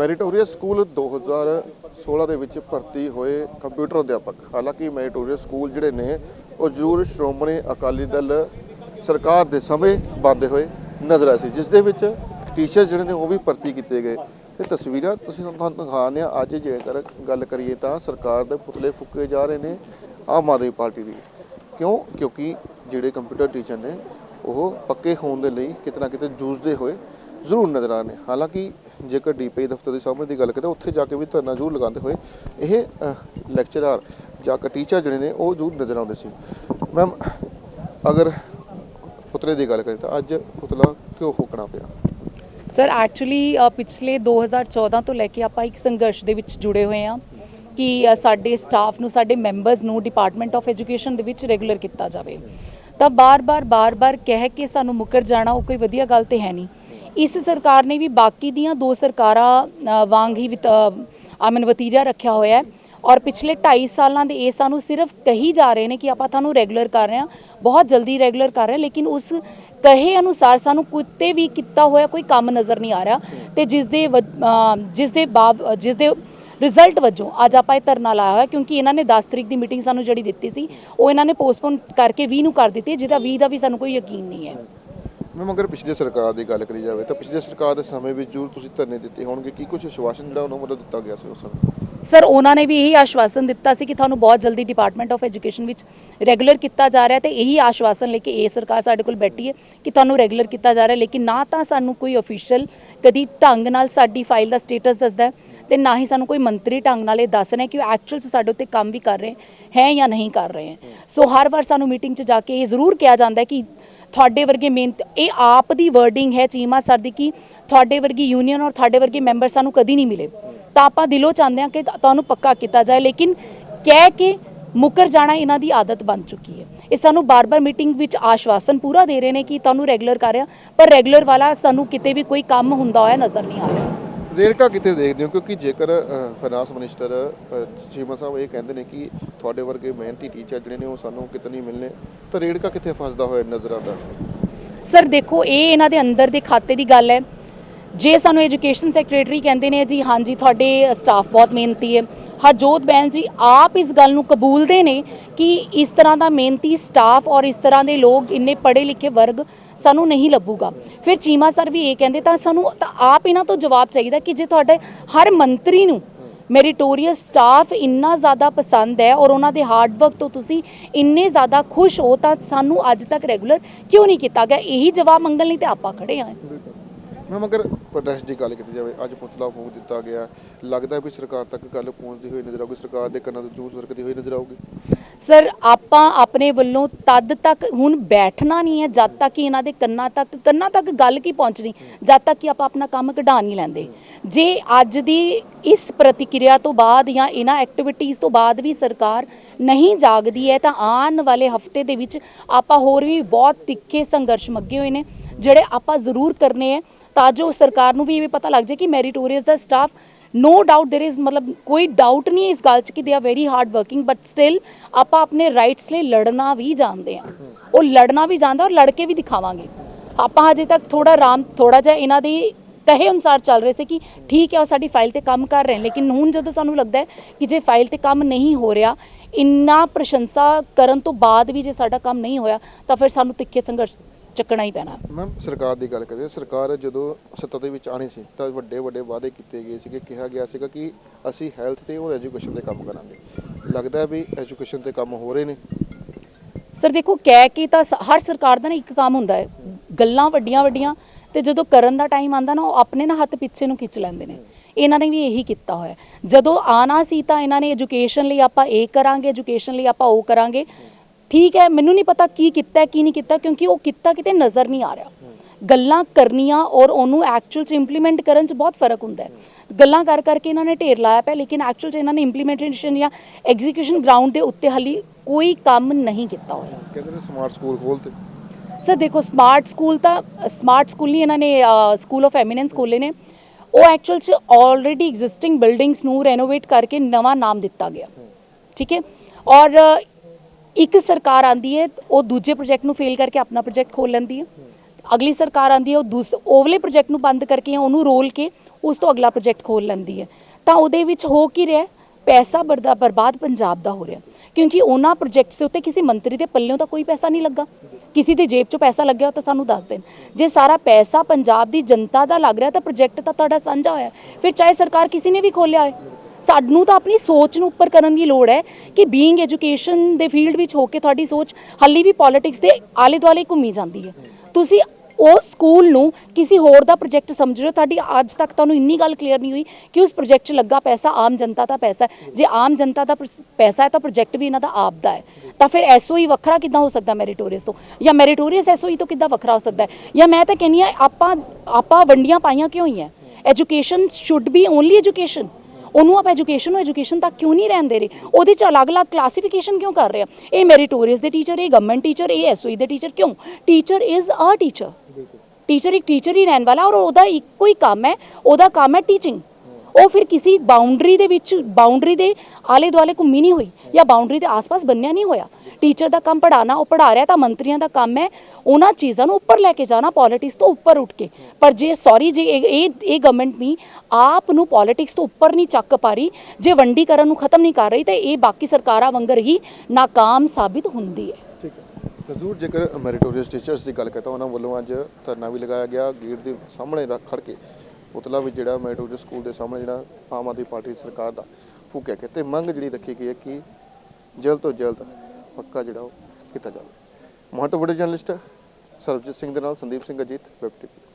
Meritorious school 2016 ਦੇ ਵਿੱਚ ਭਰਤੀ ਹੋਏ ਕੰਪਿਊਟਰ ਅਧਿਆਪਕ। ਹਾਲਾਂਕਿ ਮੈਰੀਟੋਰੀਅਸ ਸਕੂਲ ਜਿਹੜੇ ਨੇ, ਉਹ ਜ਼ਰੂਰ ਸ਼੍ਰੋਮਣੀ ਅਕਾਲੀ ਦਲ ਸਰਕਾਰ ਦੇ ਸਮੇਂ ਬੰਦੇ ਹੋਏ ਨਜ਼ਰ ਆਏ ਸੀ, ਜਿਸ ਦੇ ਵਿੱਚ ਟੀਚਰ ਜਿਹੜੇ ਨੇ ਉਹ ਵੀ ਭਰਤੀ ਕੀਤੇ ਗਏ। ਤੇ ਤਸਵੀਰਾਂ ਤੁਸੀਂ ਤੁਹਾਨੂੰ ਦਿਖਾਉਂਦੇ ਆ ਅੱਜ ਜੇਕਰ ਗੱਲ ਕਰੀਏ ਤਾਂ ਸਰਕਾਰ ਦੇ ਪੁਤਲੇ ਫੁੱਕੇ ਜਾ ਰਹੇ ਨੇ ਆਮ ਆਦਮੀ ਪਾਰਟੀ ਦੀ। ਕਿਉਂ? ਕਿਉਂਕਿ ਜਿਹੜੇ ਕੰਪਿਊਟਰ ਟੀਚਰ ਨੇ, ਉਹ ਪੱਕੇ ਹੋਣ ਦੇ ਲਈ ਕਿਤੇ ਨਾ ਕਿਤੇ ਜੂਝਦੇ ਹੋਏ ਜ਼ਰੂਰ ਨਜ਼ਰ ਆ ਰਹੇ ਨੇ। ਹਾਲਾਂਕਿ ਜੇਕਰ ਡੀਪੀ ਦਫ਼ਤਰ ਦੇ ਸਾਹਮਣੇ ਦੀ ਗੱਲ ਕਰੀਏ ਉੱਥੇ ਜਾ ਕੇ ਵੀ ਧਰਨਾ ਜ਼ਰੂਰ ਲਗਾਉਂਦੇ ਹੋਏ ਇਹ ਲੈਕਚਰਰ ਜਾਂ ਕਿ ਟੀਚਰ ਜਿਹੜੇ ਨੇ ਉਹ ਜ਼ਰੂਰ ਨਜ਼ਰ ਆਉਂਦੇ ਸੀ। ਮੈਮ ਅਗਰ ਪੁਤਲੇ ਦੀ ਗੱਲ ਕਰੀਏ ਤਾਂ ਅੱਜ ਪੁਤਲਾ ਕਿਉਂ ਫੂਕਣਾ ਪਿਆ? ਸਰ ਐਕਚੁਅਲੀ ਪਿਛਲੇ 2014 ਤੋਂ ਲੈ ਕੇ ਆਪਾਂ ਇੱਕ ਸੰਘਰਸ਼ ਦੇ ਵਿੱਚ ਜੁੜੇ ਹੋਏ ਹਾਂ ਕਿ ਸਾਡੇ ਸਟਾਫ ਨੂੰ, ਸਾਡੇ ਮੈਂਬਰਸ ਨੂੰ ਡਿਪਾਰਟਮੈਂਟ ਆਫ ਐਜੂਕੇਸ਼ਨ ਦੇ ਵਿੱਚ ਰੈਗੂਲਰ ਕੀਤਾ ਜਾਵੇ। ਤਾਂ ਬਾਰ-ਬਾਰ ਬਾਰ-ਬਾਰ ਕਹਿ ਕੇ ਸਾਨੂੰ ਮੁੱਕਰ ਜਾਣਾ ਉਹ ਕੋਈ ਵਧੀਆ ਗੱਲ ਤੇ ਹੈ ਨਹੀਂ। ਇਸ ਸਰਕਾਰ ਨੇ ਵੀ ਬਾਕੀ ਦੀਆਂ ਦੋ ਸਰਕਾਰਾਂ ਵਾਂਗ ਹੀ ਵਿਤ- ਅ, ਵਤੀਰਾ ਰੱਖਿਆ ਹੋਇਆ ਹੈ। ਔਰ ਪਿਛਲੇ 2.5 ਸਾਲਾਂ ਦੇ ਇਹ ਸਾਨੂੰ ਸਿਰਫ ਕਹੀ ਜਾ ਰਹੇ ਨੇ ਕਿ ਆਪਾਂ ਤੁਹਾਨੂੰ ਰੈਗੂਲਰ ਕਰ ਰਹੇ ਹਾਂ ਬਹੁਤ ਜਲਦੀ ਰੈਗੂਲਰ ਕਰ ਰਹੇ ਲੇਕਿਨ ਉਸ ਕਹੇ ਅਨੁਸਾਰ ਸਾਨੂੰ ਕੁੱਤੇ ਵੀ ਕੀਤਾ ਹੋਇਆ ਕੋਈ ਕੰਮ ਨਜ਼ਰ ਨਹੀਂ ਆ ਰਿਹਾ ਤੇ ਜਿਸ ਦੇ ਵ- ਜਿਸ ਦੇ ਬਾਬ ਜਿਸ ਦੇ ਰਿਜ਼ਲਟ ਵਜੋਂ ਅੱਜ ਆਪਾਂ ਇਹ ਧਰਨਾ ਲਾਇਆ ਹੋਇਆ ਕਿਉਂਕਿ ਇਹਨਾਂ ਨੇ 10 ਤਰੀਕ ਦੀ ਮੀਟਿੰਗ ਸਾਨੂੰ ਜਿਹੜੀ ਦਿੱਤੀ ਸੀ ਉਹ ਇਹਨਾਂ ਨੇ ਪੋਸਟਪੋਨ ਕਰਕੇ 20 ਨੂੰ ਕਰ ਦਿੱਤੀ ਜਿਹਦਾ 20 ਦਾ ਵੀ ਸਾਨੂੰ ਕੋਈ ਯਕੀਨ ਨਹੀਂ ਹੈ। ਮੈਮ ਅਗਰ ਪਿਛਲੇ ਸਰਕਾਰ ਦੀ ਗੱਲ ਕਰੀ ਜਾਵੇ ਤਾਂ ਪਿਛਲੇ ਸਰਕਾਰ ਦੇ ਸਮੇਂ ਵਿੱਚ ਜ਼ਰੂਰ ਤੁਸੀਂ ਧਰਨੇ ਦਿੱਤੇ ਹੋਣਗੇ। ਕੀ ਕੁਝ ਆਸ਼ਵਾਸਨ ਜਿਹੜਾ ਉਹਨਾਂ ਵੱਲੋਂ ਦਿੱਤਾ ਗਿਆ ਸੀ ਉਸ ਸਮੇਂ? ਸਰ, ਉਹਨਾਂ ਨੇ ਵੀ ਇਹੀ ਆਸ਼ਵਾਸਨ ਦਿੱਤਾ ਸੀ ਕਿ ਤੁਹਾਨੂੰ ਬਹੁਤ ਜਲਦੀ ਡਿਪਾਰਟਮੈਂਟ ਆਫ ਐਜੂਕੇਸ਼ਨ ਵਿੱਚ ਰੈਗੂਲਰ ਕੀਤਾ ਜਾ ਰਿਹਾ ਤੇ ਇਹੀ ਆਸ਼ਵਾਸਨ ਲੈ ਕੇ ਇਹ ਸਰਕਾਰ ਸਾਡੇ ਕੋਲ ਬੈਠੀ ਹੈ ਕਿ ਤੁਹਾਨੂੰ ਰੈਗੂਲਰ ਕੀਤਾ ਜਾ ਰਿਹਾ। ਲੇਕਿਨ ਨਾ ਤਾਂ ਸਾਨੂੰ ਕੋਈ ਅਫੀਸ਼ੀਅਲ ਕਦੀ ਢੰਗ ਨਾਲ ਸਾਡੀ ਫਾਈਲ ਦਾ ਸਟੇਟਸ ਦੱਸਦਾ ਹੈ ਤੇ ਨਾ ਹੀ ਸਾਨੂੰ ਕੋਈ ਮੰਤਰੀ ਢੰਗ ਨਾਲ ਇਹ ਦੱਸ ਰਹੇ ਕਿ ਉਹ ਐਕਚੁਅਲ 'ਚ ਸਾਡੇ ਉੱਤੇ ਕੰਮ ਵੀ ਕਰ ਰਹੇ ਹੈ ਜਾਂ ਨਹੀਂ ਕਰ ਰਹੇ ਸੋ ਹਰ ਵਾਰ ਸਾਨੂੰ ਮੀਟਿੰਗ 'ਚ ਜਾ ਕੇ ਇਹ ਜ਼ਰੂਰ ਕਿਹਾ ਜਾਂਦਾ ਹੈ ਕਿ ਤੁਹਾਡੇ ਵਰਗੇ ਮਿਹਨਤ ਇਹ ਆਪ ਦੀ ਵਰਡਿੰਗ ਹੈ ਚੀਮਾ ਸਰ ਦੀ ਕਿ ਤੁਹਾਡੇ ਵਰਗੀ ਯੂਨੀਅਨ ਔਰ ਤੁਹਾਡੇ ਵਰਗੇ ਮੈਂਬਰ ਸਾਨੂੰ ਕਦੀ ਨਹੀਂ ਮਿਲੇ। ਤਾਂ ਆਪਾਂ ਦਿਲੋਂ ਚਾਹੁੰਦੇ ਹਾਂ ਕਿ ਤੁਹਾਨੂੰ ਪੱਕਾ ਕੀਤਾ ਜਾਏ, ਲੇਕਿਨ ਕਹਿ ਕੇ ਮੁਕਰ ਜਾਣਾ ਇਹਨਾਂ ਦੀ ਆਦਤ ਬਣ ਚੁੱਕੀ ਹੈ। ਇਹ ਸਾਨੂੰ ਬਾਰ-ਬਾਰ ਮੀਟਿੰਗ ਵਿੱਚ ਆਸ਼ਵਾਸਨ ਪੂਰਾ ਦੇ ਰਹੇ ਨੇ ਕਿ ਤੁਹਾਨੂੰ ਰੈਗੂਲਰ ਕਰ ਰਿਹਾ, ਪਰ ਰੈਗੂਲਰ ਵਾਲਾ ਸਾਨੂੰ ਕਿਤੇ ਵੀ ਕੋਈ ਕੰਮ ਹੁੰਦਾ ਹੋਇਆ ਨਜ਼ਰ ਨਹੀਂ ਆ ਰਿਹਾ। ਰੇੜਕਾ ਕਿਤੇ ਦੇਖਦੇ ਹੋ? ਕਿਉਂਕਿ ਜੇਕਰ ਫਾਈਨਾਂਸ ਮਿਨਿਸਟਰ ਚੀਮਾ ਸਾਹਿਬ ਇਹ ਕਹਿੰਦੇ ਨੇ ਕਿ ਤੁਹਾਡੇ ਵਰਗੇ ਮਿਹਨਤੀ ਟੀਚਰ ਜਿਹੜੇ ਨੇ ਉਹ ਸਾਨੂੰ ਕਿਤੇ ਨਹੀਂ ਮਿਲਨੇ, ਤਾਂ ਰੇੜਕਾ ਕਿੱਥੇ ਫਸਦਾ ਹੋਇਆ ਨਜ਼ਰ ਆਉਂਦਾ ਸਰ ਦੇਖੋ, ਇਹ ਇਹਨਾਂ ਦੇ ਅੰਦਰ ਦੇ ਖਾਤੇ ਦੀ ਗੱਲ ਹੈ। ਜੇ ਸਾਨੂੰ ਐਜੂਕੇਸ਼ਨ ਸੈਕਟਰੀ ਕਹਿੰਦੇ ਨੇ, ਜੀ ਹਾਂਜੀ, ਤੁਹਾਡੇ ਸਟਾਫ ਬਹੁਤ ਮਿਹਨਤੀ ਹੈ। ਹਰਜੋਤ ਬੈਂਸ ਜੀ, ਆਪ ਇਸ ਗੱਲ ਨੂੰ ਕਬੂਲਦੇ ਨੇ ਕਿ ਇਸ ਤਰ੍ਹਾਂ ਦਾ ਮਿਹਨਤੀ ਸਟਾਫ ਔਰ ਇਸ ਤਰ੍ਹਾਂ ਦੇ ਲੋਕ ਇੰਨੇ ਪੜ੍ਹੇ ਲਿਖੇ ਵਰਗ ਸਾਨੂੰ ਨਹੀਂ ਲੱਭੂਗਾ। ਫਿਰ ਚੀਮਾ ਸਰ ਵੀ ਇਹ ਕਹਿੰਦੇ, ਤਾਂ ਸਾਨੂੰ ਤਾਂ ਆਪ ਇਹਨਾਂ ਤੋਂ ਜਵਾਬ ਚਾਹੀਦਾ ਕਿ ਜੇ ਤੁਹਾਡੇ ਹਰ ਮੰਤਰੀ ਨੂੰ ਮੈਰੀਟੋਰੀਅਸ ਸਟਾਫ ਇੰਨਾ ਜ਼ਿਆਦਾ ਪਸੰਦ ਹੈ ਔਰ ਉਹਨਾਂ ਦੇ ਹਾਰਡ ਵਰਕ ਤੋਂ ਤੁਸੀਂ ਇੰਨੇ ਜ਼ਿਆਦਾ ਖੁਸ਼ ਹੋ, ਤਾਂ ਸਾਨੂੰ ਅੱਜ ਤੱਕ ਰੈਗੂਲਰ ਕਿਉਂ ਨਹੀਂ ਕੀਤਾ ਗਿਆ? ਇਹੀ ਜਵਾਬ ਮੰਗਣ ਲਈ ਤੇ ਆਪਾਂ ਖੜੇ ਹਾਂ। ਮੈਮ, ਅਗਰ ਪ੍ਰੋਟੈਸਟ ਦੀ ਗੱਲ ਕੀਤੀ ਜਾਵੇ, ਅੱਜ ਪੁਤਲਾ ਫੂਕ ਦਿੱਤਾ ਗਿਆ। ਲੱਗਦਾ ਵੀ ਸਰਕਾਰ ਤੱਕ ਗੱਲ ਪਹੁੰਚਦੀ ਹੋਈ ਨਜ਼ਰ ਆਊਗੀ? ਸਰਕਾਰ ਦੇ ਕੰਨਾਂ ਤੋਂ ਜੂਸ ਸਰਕਦੀ ਹੋਈ ਨਜ਼ਰ ਆਊਗੀ? ਸਰ, ਆਪਾਂ ਆਪਣੇ ਵੱਲੋਂ ਤਦ ਤੱਕ, ਹੁਣ ਬੈਠਣਾ ਨਹੀਂ ਹੈ ਜਦ ਤੱਕ ਕਿ ਇਹਨਾਂ ਦੇ ਕੰਨਾਂ ਤੱਕ ਕੰਨਾਂ ਤੱਕ ਗੱਲ ਕੀ ਪਹੁੰਚਣੀ, ਜਦ ਤੱਕ ਕਿ ਆਪਾਂ ਆਪਣਾ ਕੰਮ ਕਢਾ ਨਹੀਂ ਲੈਂਦੇ। ਜੇ ਅੱਜ ਦੀ ਇਸ ਪ੍ਰਤੀਕਿਰਿਆ ਤੋਂ ਬਾਅਦ ਜਾਂ ਇਹਨਾਂ ਐਕਟੀਵਿਟੀਜ਼ ਤੋਂ ਬਾਅਦ ਵੀ ਸਰਕਾਰ ਨਹੀਂ ਜਾਗਦੀ ਹੈ, ਤਾਂ ਆਉਣ ਵਾਲੇ ਹਫ਼ਤੇ ਦੇ ਵਿੱਚ ਆਪਾਂ ਹੋਰ ਵੀ ਬਹੁਤ ਤਿੱਖੇ ਸੰਘਰਸ਼ ਮੱਗੇ ਹੋਏ ਨੇ, ਜਿਹੜੇ ਆਪਾਂ ਜ਼ਰੂਰ ਕਰਨੇ ਹੈ, ਤਾਂ ਜੋ ਸਰਕਾਰ ਨੂੰ ਵੀ ਇਹ ਵੀ ਪਤਾ ਲੱਗ ਜਾਏ ਕਿ meritorious the staff no doubt there is ਮਤਲਬ ਕੋਈ ਡਾਊਟ ਨਹੀਂ ਹੈ ਇਸ ਗੱਲ 'ਚ ਕਿ they are very hard working but still ਆਪਾਂ ਆਪਣੇ ਰਾਈਟਸ ਲਈ ਲੜਨਾ ਵੀ ਜਾਣਦੇ ਆ ਉਹ ਲੜਨਾ ਵੀ ਜਾਣਦਾ ਔਰ ਲੜ ਕੇ ਵੀ ਦਿਖਾਵਾਂਗੇ ਆਪਾਂ ਹਜੇ ਤੱਕ ਥੋੜਾ ਰਾਮ ਥੋੜਾ ਜਿਹਾ ਇਹਨਾਂ ਦੀ ਕਹੇ ਅਨੁਸਾਰ ਚੱਲ ਰਹੇ ਸੀ ਕਿ ਠੀਕ ਹੈ ਉਹ ਸਾਡੀ ਫਾਈਲ ਤੇ ਕੰਮ ਕਰ ਰਹੇ ਨੇ ਲੇਕਿਨ ਹੁਣ ਜਦੋਂ ਸਾਨੂੰ ਲੱਗਦਾ ਹੈ ਕਿ ਜੇ ਫਾਈਲ ਤੇ ਕੰਮ ਨਹੀਂ ਹੋ ਰਿਹਾ ਇੰਨਾ ਪ੍ਰਸ਼ੰਸਾ ਕਰਨ ਤੋਂ ਬਾਅਦ ਵੀ ਜੇ ਸਾਡਾ ਕੰਮ ਨਹੀਂ ਹੋਇਆ ਤਾਂ ਫਿਰ ਸਾਨੂੰ ਤਿੱਖੇ ਸੰਘਰਸ਼ ਚੱਕਣਾ ਹੀ ਪੈਣਾ। ਮੈਮ ਸਰਕਾਰ ਦੀ ਗੱਲ ਕਰੀਏ ਸਰਕਾਰ ਜਦੋਂ ਸੱਤਾ ਦੇ ਵਿੱਚ ਆਣੀ ਸੀ ਤਾਂ ਵੱਡੇ ਵੱਡੇ ਵਾਅਦੇ ਕੀਤੇ ਗਏ ਸੀਗੇ ਕਿਹਾ ਗਿਆ ਸੀਗਾ ਕਿ ਅਸੀਂ ਹੈਲਥ ਤੇ ਔਰ ਐਜੂਕੇਸ਼ਨ ਤੇ ਕੰਮ ਕਰਾਂਗੇ। ਲੱਗਦਾ ਵੀ ਐਜੂਕੇਸ਼ਨ ਤੇ ਕੰਮ ਹੋ ਰਹੇ ਨੇ। ਸਰ ਦੇਖੋ ਕਹਿ ਕੇ ਤਾਂ ਸ- ਹਰ ਸਰਕਾਰ ਦਾ ਨਾ ਇੱਕ ਕੰਮ ਹੁੰਦਾ ਹੈ। ਗੱਲਾਂ ਵੱਡੀਆਂ ਵੱਡੀਆਂ ਤੇ ਜਦੋਂ ਕਰਨ ਦਾ ਟਾਈਮ ਆਂਦਾ ਨਾ ਉਹ ਆਪਣੇ ਨਾ ਹੱਥ ਪਿੱਛੇ ਨੂੰ ਖਿੱਚ ਲੈਂਦੇ ਨੇ। ਇਹਨਾਂ ਨੇ ਵੀ ਇਹੀ ਕੀਤਾ ਹੋਇਆ ਹੈ। ਜਦੋਂ ਆਣਾ ਸੀ ਤਾਂ ਇਹਨਾਂ ਨੇ ਐਜੂਕੇਸ਼ਨ ਲਈ ਆਪਾਂ ਇਹ ਕਰਾਂਗੇ ਐਜੂਕੇਸ਼ਨ ਲਈ ਆਪਾਂ ਉਹ ਕਰਾਂਗੇ। ਠੀਕ ਹੈ ਮੈਨੂੰ ਨਹੀਂ ਪਤਾ ਕੀ ਕੀਤਾ ਕੀ ਨਹੀਂ ਕੀਤਾ ਕਿਉਂਕਿ ਉਹ ਕੀਤਾ ਕਿਤੇ ਨਜ਼ਰ ਨਹੀਂ ਆ ਰਿਹਾ। ਗੱਲਾਂ ਕਰਨੀਆਂ ਔਰ ਉਹਨੂੰ ਐਕਚੁਅਲ ਚ ਇੰਪਲੀਮੈਂਟ ਕਰਨ ਚ ਬਹੁਤ ਫ਼ਰਕ ਹੁੰਦਾ ਹੈ। ਗੱਲਾਂ ਕਰ ਕਰਕੇ ਇਹਨਾਂ ਨੇ ਢੇਰ ਲਾਇਆ ਪਿਆ ਲੇਕਿਨ ਐਕਚੁਅਲ ਚ ਇਹਨਾਂ ਨੇ ਇੰਪਲੀਮੈਂਟੇਸ਼ਨ ਜਾਂ ਐਗਜ਼ੀਕਿਊਸ਼ਨ ਗਰਾਊਂਡ ਦੇ ਉੱਤੇ ਹਾਲੀ ਕੋਈ ਕੰਮ ਨਹੀਂ ਕੀਤਾ ਹੋਇਆ। ਕਹਿੰਦੇ ਨੇ ਸਮਾਰਟ ਸਕੂਲ ਖੋਲ੍ਹਤੇ ਸਰ ਦੇਖੋ ਸਮਾਰਟ ਸਕੂਲ ਤਾਂ ਸਮਾਰਟ ਸਕੂਲ ਨਹੀਂ ਇਹਨਾਂ ਨੇ ਸਕੂਲ ਆਫ ਐਮੀਨੈਂਸ ਖੋਲੇ ਨੇ। ਉਹ ਐਕਚੁਅਲ ਚ ਆਲਰੇਡੀ ਐਗਜ਼ਿਸਟਿੰਗ ਬਿਲਡਿੰਗਸ ਨੂੰ ਰੈਨੋਵੇਟ ਕਰਕੇ ਨਵਾਂ ਨਾਮ ਦਿੱਤਾ ਗਿਆ। ਠੀਕ ਹੈ? ਔਰ ਇੱਕ ਸਰਕਾਰ ਆਂਦੀ ਹੈ ਉਹ ਦੂਜੇ ਪ੍ਰੋਜੈਕਟ ਨੂੰ ਫੇਲ ਕਰਕੇ ਆਪਣਾ ਪ੍ਰੋਜੈਕਟ ਖੋਲ ਲੈਂਦੀ ਹੈ ਅਗਲੀ ਸਰਕਾਰ ਆਂਦੀ ਹੈ ਉਹ ਦੂਸ ਓਵਲੇ ਪ੍ਰੋਜੈਕਟ ਨੂੰ ਬੰਦ ਕਰਕੇ ਜਾਂ ਉਹਨੂੰ ਰੋਲ ਕੇ ਉਸ ਤੋਂ ਅਗਲਾ ਪ੍ਰੋਜੈਕਟ ਖੋਲ ਲੈਂਦੀ ਹੈ ਤਾਂ ਉਹਦੇ ਵਿੱਚ ਹੋ ਕੀ ਰਿਹਾ ਪੈਸਾ ਬਰਦਾ, ਬਰਬਾਦ ਪੰਜਾਬ ਦਾ ਹੋ ਰਿਹਾ ਕਿਉਂਕਿ ਉਹਨਾਂ ਪ੍ਰੋਜੈਕਟਸ ਦੇ ਉੱਤੇ ਕਿਸੇ ਮੰਤਰੀ ਦੇ ਪੱਲਿਓਂ ਤਾਂ ਕੋਈ ਪੈਸਾ ਨਹੀਂ ਲੱਗਾ। ਕਿਸੇ ਦੀ ਜੇਬ 'ਚੋਂ ਪੈਸਾ ਲੱਗਿਆ ਉਹ ਤਾਂ ਸਾਨੂੰ ਦੱਸ ਦੇਣ। ਜੇ ਸਾਰਾ ਪੈਸਾ ਪੰਜਾਬ ਦੀ ਜਨਤਾ ਦਾ ਲੱਗ ਰਿਹਾ ਤਾਂ ਪ੍ਰੋਜੈਕਟ ਤਾਂ ਤੁਹਾਡਾ ਸਾਂਝਾ ਹੋਇਆ ਫਿਰ ਚਾਹੇ ਸਰਕਾਰ ਕਿਸੇ ਨੇ ਵੀ ਖੋਲਿਆ ਹੋਏ ਸਾਨੂੰ ਤਾਂ ਆਪਣੀ ਸੋਚ ਨੂੰ ਉੱਪਰ ਕਰਨ ਦੀ ਲੋੜ ਹੈ ਕਿ ਬੀਇੰਗ ਐਜੂਕੇਸ਼ਨ ਦੇ ਫੀਲਡ ਵਿੱਚ ਹੋ ਕੇ ਤੁਹਾਡੀ ਸੋਚ ਹਾਲੀ ਵੀ ਪੋਲਿਟਿਕਸ ਦੇ ਆਲੇ ਦੁਆਲੇ ਘੁੰਮੀ ਜਾਂਦੀ ਹੈ। ਤੁਸੀਂ ਉਹ ਸਕੂਲ ਨੂੰ ਕਿਸੇ ਹੋਰ ਦਾ ਪ੍ਰੋਜੈਕਟ ਸਮਝ ਰਹੇ ਹੋ, ਤੁਹਾਡੀ ਅੱਜ ਤੱਕ ਤੁਹਾਨੂੰ ਇੰਨੀ ਗੱਲ ਕਲੀਅਰ ਨਹੀਂ ਹੋਈ ਕਿ ਉਸ ਪ੍ਰੋਜੈਕਟ 'ਚ ਲੱਗਾ ਪੈਸਾ, ਆਮ ਜਨਤਾ ਦਾ ਪੈਸਾ ਹੈ। ਜੇ ਆਮ ਜਨਤਾ ਦਾ ਪ੍ਰਸ- ਪੈਸਾ ਹੈ ਤਾਂ ਪ੍ਰੋਜੈਕਟ ਵੀ ਇਹਨਾਂ ਦਾ ਆਪ ਦਾ ਹੈ। ਤਾਂ ਫਿਰ ਐਸਓਈ ਵੱਖਰਾ ਕਿੱਦਾਂ ਹੋ ਸਕਦਾ ਮੈਰੀਟੋਰੀਅਸ ਤੋਂ? ਜਾਂ ਮੈਰੀਟੋਰੀਅਸ ਐਸਓਈ ਤੋਂ ਕਿੱਦਾਂ ਵੱਖਰਾ ਹੋ ਸਕਦਾ ਹੈ? ਜਾਂ ਮੈਂ ਤਾਂ ਕਹਿੰਨੀ ਆ ਆਪਾਂ ਆਪਾਂ ਵੰਡੀਆਂ ਪਾਈਆਂ ਕਿਉਂ ਹੀ ਹੈ education should be only education ਉਹਨੂੰ ਆਪਾਂ ਐਜੂਕੇਸ਼ਨ ਨੂੰ ਐਜੂਕੇਸ਼ਨ ਤੱਕ ਕਿਉਂ ਨਹੀਂ ਰਹਿਣ ਦੇ ਰਹੇ? ਉਹਦੇ ਚ ਅਲੱਗ-ਅਲੱਗ ਕਲਾਸੀਫਿਕੇਸ਼ਨ ਕਿਉਂ ਕਰ ਰਹੇ? ਆ ਇਹ ਮੈਰੀਟੋਰੀਅਸ ਦੇ ਟੀਚਰ ਇਹ ਗਵਰਨਮੈਂਟ ਟੀਚਰ ਇਹ ਐਸਓਈ ਦੇ ਟੀਚਰ ਕਿਉਂ? Teacher is a teacher teacher ਇੱਕ ਟੀਚਰ ਹੀ ਰਹਿਣ ਵਾਲਾ ਔਰ ਉਹਦਾ ਇੱਕੋ ਹੀ ਕੰਮ ਹੈ, ਉਹਦਾ ਕੰਮ ਹੈ ਟੀਚਿੰਗ ਉਹ ਫਿਰ ਕਿਸੇ ਬਾਉਂਡਰੀ ਦੇ ਵਿੱਚ ਬਾਉਂਡਰੀ ਦੇ ਆਲੇ ਦੁਆਲੇ ਘੁੰਮੀ ਨਹੀਂ ਹੋਈ ਜਾਂ ਬਾਉਂਡਰੀ ਦੇ ਆਸ-ਪਾਸ ਬੰਨਿਆ ਨਹੀਂ ਹੋਇਆ। ਟੀਚਰ ਦਾ ਕੰਮ ਪੜਾਣਾ ਉਹ ਪੜਾ ਰਿਹਾ ਤਾਂ ਮੰਤਰੀਆਂ ਦਾ ਕੰਮ ਹੈ, ਉਹਨਾਂ ਚੀਜ਼ਾਂ ਨੂੰ ਉੱਪਰ ਲੈ ਕੇ ਜਾਣਾ ਪੋਲਿਟਿਕਸ ਤੋਂ ਉੱਪਰ ਉੱਠ ਕੇ। ਪਰ ਜੇ ਸੌਰੀ ਜੇ ਇਹ ਇਹ ਗਵਰਨਮੈਂਟ ਵੀ ਆਪ ਨੂੰ ਪੋਲਿਟਿਕਸ ਤੋਂ ਉੱਪਰ ਨਹੀਂ ਚੱਕ ਪਾ ਰਹੀ, ਜੇ ਵੰਡੀਕਰਨ ਨੂੰ ਖਤਮ ਨਹੀਂ ਕਰ ਰਹੀ, ਤਾਂ ਇਹ ਬਾਕੀ ਸਰਕਾਰਾਂ ਵਾਂਗਰ ਹੀ ਨਾਕਾਮ ਸਾਬਿਤ ਹੁੰਦੀ ਹੈ। ਜ਼ਰੂਰ ਜੇਕਰ ਮੈਰੀਟੋਰੀਅਸ ਟੀਚਰਸ ਦੀ ਗੱਲ ਕਰਤਾ ਉਹਨਾਂ ਵੱਲੋਂ ਅੱਜ ਧਰਨਾ ਵੀ ਲਗਾਇਆ ਗਿਆ ਗੇਟ ਦੇ ਸਾਹਮਣੇ ਰੱਖ ਖੜ ਕੇ। ਪੁਤਲਾ ਵੀ ਜਿਹੜਾ ਮੈਰੀਟੋਰੀਅਸ ਸਕੂਲ ਦੇ ਸਾਹਮਣੇ ਜਿਹੜਾ ਆਮ ਆਦਮੀ ਪਾਰਟੀ ਸਰਕਾਰ ਦਾ ਫੂਕਿਆ ਗਿਆ। ਤੇ ਮੰਗ ਜਿਹੜੀ ਰੱਖੀ ਗਈ ਹੈ ਕਿ ਜਲਦ ਤੋਂ ਜਲਦ ਪੱਕਾ ਜਿਹੜਾ ਉਹ ਕੀਤਾ ਜਾਵੇ। ਮੋਹਨ ਵੱਡੇ ਜਰਨਲਿਸਟ, ਸਰਬਜੀਤ ਸਿੰਘ ਦੇ ਨਾਲ ਸੰਦੀਪ ਸਿੰਘ ਅਜੀਤ ਵੈਬ ਟੀਵੀ